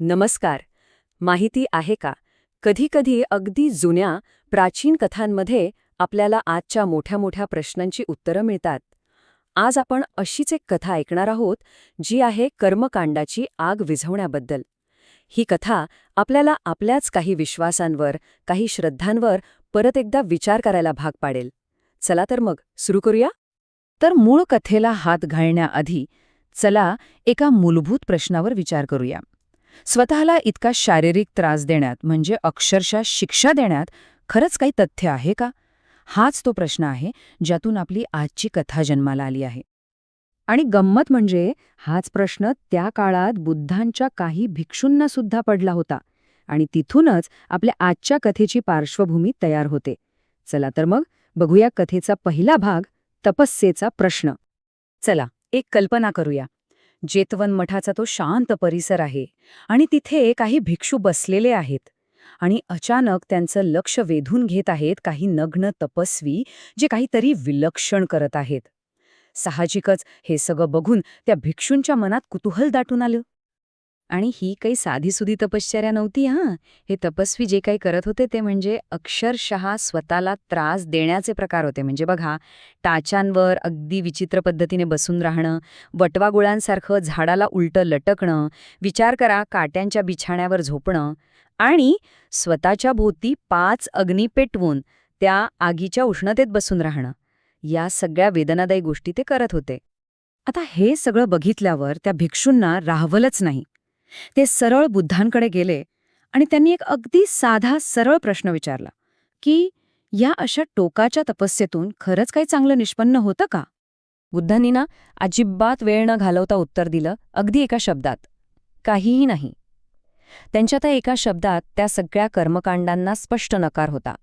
नमस्कार. माहिती आहे का? कधीकधी अगदी जुन्या प्राचीन कथांमध्ये आपल्याला आजच्या मोठ्या मोठ्या प्रश्नांची उत्तरं मिळतात. आज आपण अशीच एक कथा ऐकणार आहोत जी आहे कर्मकांडाची आग विझवण्याबद्दल. ही कथा आपल्याला आपल्याच काही विश्वासांवर काही श्रद्धांवर परत एकदा विचार करायला भाग पाडेल. चला तर मग सुरू करूया? तर मूळ कथेला हात घालण्याआधी चला एका मूलभूत प्रश्नावर विचार करूया. स्वतःला इतका शारीरिक त्रास देण्यात म्हणजे अक्षरशः शिक्षा देण्यात खरंच काही तथ्य आहे का? हाच तो प्रश्न आहे ज्यातून आपली आजची कथा जन्माला आली आहे. आणि गंमत म्हणजे हाच प्रश्न त्या काळात बुद्धांच्या काही भिक्षूंना सुद्धा पडला होता आणि तिथूनच आपल्या आजच्या कथेची पार्श्वभूमी तयार होते. चला तर मग बघूया कथेचा पहिला भाग तपस्येचा प्रश्न. चला एक कल्पना करूया. जेतवन मठाचा तो शांत परिसर आहे आणि तिथे काही भिक्षू बसलेले आहेत. आणि अचानक त्यांचं लक्ष वेधून घेत आहेत काही नग्न तपस्वी जे काहीतरी विलक्षण करत आहेत. साहजिकच हे सगळं बघून त्या भिक्षूंच्या मनात कुतूहल दाटून आलं. आणि ही काही साधीसुधी तपश्चर्या नव्हती हां. हे तपस्वी जे काही करत होते ते म्हणजे अक्षरशः स्वतःला त्रास देण्याचे प्रकार होते. म्हणजे बघा टाचांवर अगदी विचित्र पद्धतीने बसून राहणं वटवागुळांसारखं झाडाला उलटं लटकणं विचार करा काट्यांच्या बिछाण्यावर झोपणं आणि स्वतःच्या भोवती पाच अग्नी पेटवून त्या आगीच्या उष्णतेत बसून राहणं. या सगळ्या वेदनादायी गोष्टी ते करत होते. आता हे सगळं बघितल्यावर त्या भिक्षूंना राहवलंच नाही. ते सरळ बुद्धांकडे गेले आणि त्यांनी एक अगदी साधा सरळ प्रश्न विचारला की या अशा टोकाच्या तपस्येतून खरंच काही चांगलं निष्पन्न होतं का? बुद्धांनी ना अजिबात वेळ न घालवता उत्तर दिलं अगदी एका शब्दात काहीही नाही. त्यांच्या त्या एका शब्दात त्या सगळ्या कर्मकांडांना स्पष्ट नकार होता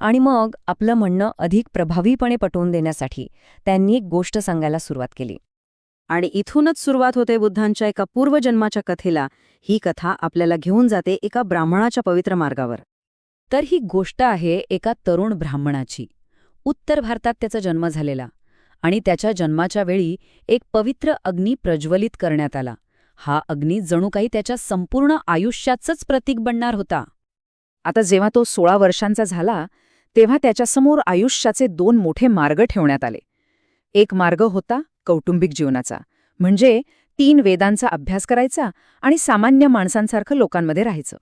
आणि मग आपलं म्हणणं अधिक प्रभावीपणे पटवून देण्यासाठी त्यांनी एक गोष्ट सांगायला सुरुवात केली. आणि इथूनच सुरुवात होते बुद्धांच्या एका पूर्वजन्माच्या कथेला. ही कथा आपल्याला घेऊन जाते एका ब्राह्मणाच्या पवित्र मार्गावर. तर ही गोष्ट आहे एका तरुण ब्राह्मणाची. उत्तर भारतात त्याचा जन्म झालेला आणि त्याच्या जन्माच्या वेळी एक पवित्र अग्नी प्रज्वलित करण्यात आला. हा अग्नी जणू काही त्याच्या संपूर्ण आयुष्याचंच प्रतीक बनणार होता. आता जेव्हा तो सोळा वर्षांचा झाला तेव्हा त्याच्यासमोर आयुष्याचे दोन मोठे मार्ग ठेवण्यात आले. एक मार्ग होता कौटुंबिक जीवनाचा. म्हणजे तीन वेदांचा अभ्यास करायचा आणि सामान्य माणसांसारखं लोकांमध्ये राहायचं.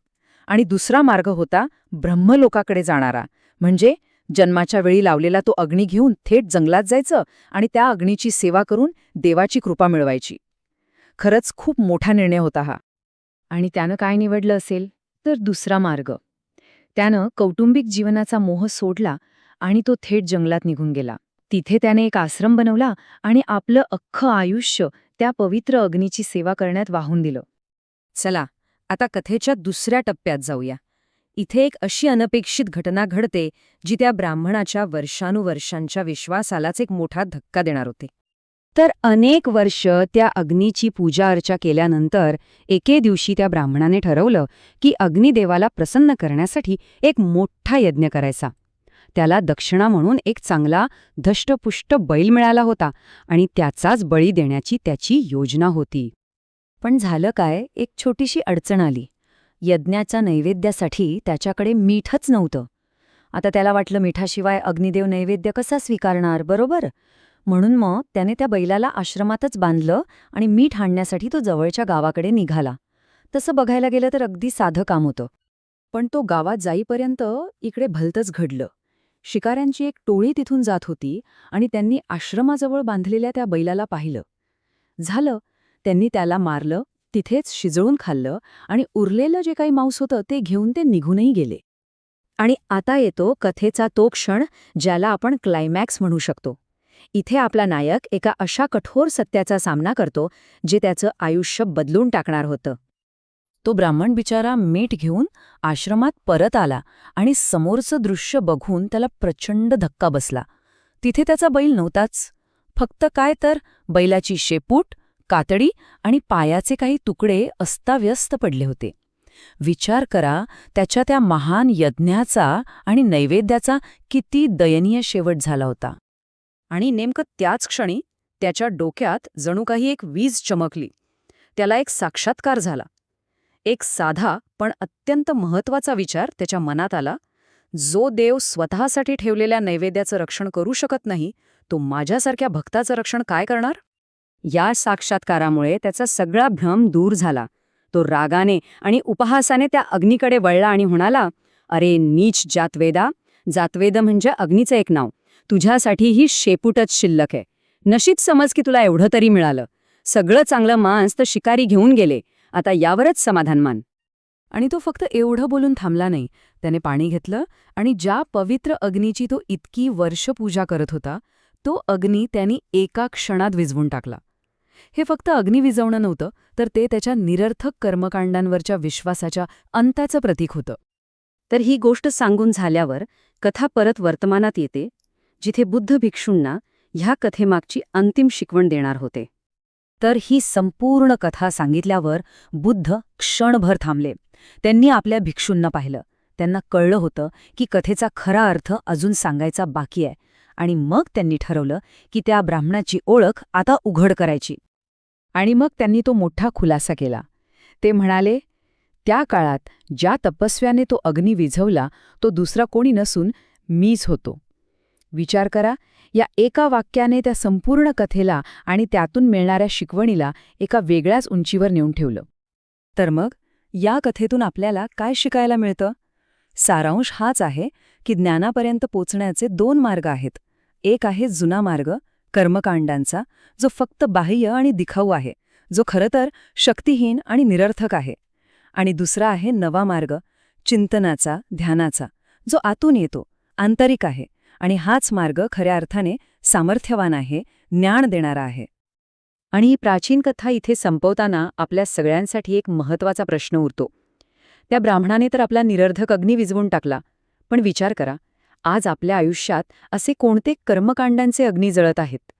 आणि दुसरा मार्ग होता ब्रह्मलोकाकडे जाणारा. म्हणजे जन्माच्या वेळी लावलेला तो अग्नी घेऊन थेट जंगलात जायचं आणि त्या अग्नीची सेवा करून देवाची कृपा मिळवायची. खरंच खूप मोठा निर्णय होता हा. आणि त्यानं काय निवडलं असेल? तर दुसरा मार्ग. त्यानं कौटुंबिक जीवनाचा मोह सोडला आणि तो थेट जंगलात निघून गेला. तिथे त्याने एक आश्रम बनवला आणि आपलं अख्खं आयुष्य त्या पवित्र अग्नीची सेवा करण्यात वाहून दिलं. चला आता कथेच्या दुसऱ्या टप्प्यात जाऊया. इथे एक अशी अनपेक्षित घटना घडते जी त्या ब्राह्मणाच्या वर्षानुवर्षांच्या विश्वासालाच एक मोठा धक्का देणार होते. तर अनेक वर्ष त्या अग्नीची पूजा अर्चा केल्यानंतर एके दिवशी त्या ब्राह्मणाने ठरवलं की अग्निदेवाला प्रसन्न करण्यासाठी एक मोठा यज्ञ करायचा. त्याला दक्षिणा म्हणून एक चांगला धष्टपुष्ट बैल मिळाला होता आणि त्याचाच बळी देण्याची त्याची योजना होती. पण झालं काय? एक छोटीशी अडचण आली. यज्ञाच्या नैवेद्यासाठी त्याच्याकडे मीठच नव्हतं. आता त्याला वाटलं मिठाशिवाय अग्निदेव नैवेद्य कसा स्वीकारणार बरोबर? म्हणून मग त्याने त्या बैलाला आश्रमातच बांधलं आणि मीठ आणण्यासाठी तो जवळच्या गावाकडे निघाला. तसं बघायला गेलं तर अगदी साधं काम होतं. पण तो गावात जाईपर्यंत इकडे भलतंच घडलं. शिकाऱ्यांची एक टोळी तिथून जात होती आणि त्यांनी आश्रमाजवळ बांधलेल्या त्या बैलाला पाहिलं. झालं त्यांनी त्याला मारलं तिथेच शिजळून खाल्लं आणि उरलेलं जे काही मांस होतं ते घेऊन ते निघूनही गेले. आणि आता येतो कथेचा तो क्षण ज्याला आपण क्लायमॅक्स म्हणू शकतो. इथे आपला नायक एका अशा कठोर सत्याचा सामना करतो जे त्याचं आयुष्य बदलून टाकणार होतं. तो ब्राह्मण बिचारा मीठ घेऊन आश्रमात परत आला आणि समोरचं दृश्य बघून त्याला प्रचंड धक्का बसला. तिथे त्याचा बैल नव्हताच. फक्त काय तर बैलाची शेपूट कातडी आणि पायाचे काही तुकडे अस्ताव्यस्त पडले होते. विचार करा त्याच्या त्या महान यज्ञाचा आणि नैवेद्याचा किती दयनीय शेवट झाला होता. आणि नेमकं त्याच क्षणी त्याच्या डोक्यात जणू काही एक वीज चमकली. त्याला एक साक्षात्कार झाला. एक साधा पण अत्यंत महत्त्वाचा विचार त्याच्या मनात आला. जो देव स्वतःसाठी ठेवलेल्या नैवेद्याचं रक्षण करू शकत नाही तो माझ्यासारख्या भक्ताचं रक्षण काय करणार? या साक्षात्कारामुळे त्याचा सगळा भ्रम दूर झाला. तो रागाने आणि उपहासाने त्या अग्नीकडे वळला आणि म्हणाला अरे नीच जातवेदा जातवेद म्हणजे अग्नीचं एक नाव. तुझ्यासाठी ही शेपूटच शिल्लक आहे. नशीब समज की तुला एवढं तरी मिळालं. सगळं चांगलं मांस तर शिकारी घेऊन गेले. आता यावरच समाधान मान. आणि तो फक्त एवढं बोलून थांबला नाही. त्याने पाणी घेतलं आणि ज्या पवित्र अग्नीची तो इतकी वर्ष पूजा करत होता तो अग्नी त्यांनी एका क्षणात विझवून टाकला. हे फक्त अग्नी विझवणं नव्हतं तर ते त्याच्या निरर्थक कर्मकांडांवरच्या विश्वासाच्या अंताचं प्रतीक होतं. तर ही गोष्ट सांगून झाल्यावर कथा परत वर्तमानात येते जिथे बुद्ध भिक्षूंना ह्या कथेमागची अंतिम शिकवण देणार होते. तर ही संपूर्ण कथा सांगितल्यावर बुद्ध क्षणभर थांबले. त्यांनी आपल्या भिक्षूंना पाहिलं. त्यांना कळलं होतं की कथेचा खरा अर्थ अजून सांगायचा बाकी आहे आणि मग त्यांनी ठरवलं की त्या ब्राह्मणाची ओळख आता उघड करायची. आणि मग त्यांनी तो मोठा खुलासा केला. ते म्हणाले त्या काळात ज्या तपस्व्याने तो अग्नी विझवला तो दुसरा कोणी नसून मीच होतो. विचार करा या एका वाक्याने त्या संपूर्ण कथेला आणि त्यातून मिळणाऱ्या शिकवणीला एका वेगळ्याच उंचीवर नेऊन ठेवलं. तर मग या कथेतून आपल्याला काय शिकायला मिळतं? सारांश हाच आहे की ज्ञानापर्यंत पोचण्याचे दोन मार्ग आहेत. एक आहे जुना मार्ग कर्मकांडांचा जो फक्त बाह्य आणि दिखाऊ आहे जो खरं तर शक्तिहीन आणि निरर्थक आहे. आणि दुसरा आहे नवा मार्ग चिंतनाचा ध्यानाचा जो आतून येतो आंतरिक आहे. आणि हाच मार्ग खऱ्या अर्थाने सामर्थ्यवान आहे ज्ञान देणारा आहे. आणि ही प्राचीन कथा इथे संपवताना आपल्या सगळ्यांसाठी एक महत्त्वाचा प्रश्न उरतो. त्या ब्राह्मणाने तर आपला निरर्धक अग्नी विझवून टाकला. पण विचार करा आज आपल्या आयुष्यात असे कोणते कर्मकांडांचे अग्नी जळत आहेत?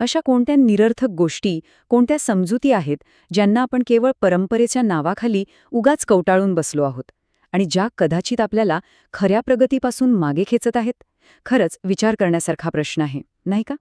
अशा कोणत्या निरर्थक गोष्टी कोणत्या समजुती आहेत ज्यांना आपण केवळ परंपरेच्या नावाखाली उगाच कवटाळून बसलो आहोत? आणि ज्या कदाचित आपल्याला खऱ्या प्रगतीपासून मागे खेचत आहेत? खरंच विचार करण्यासारखा प्रश्न आहे नाही का?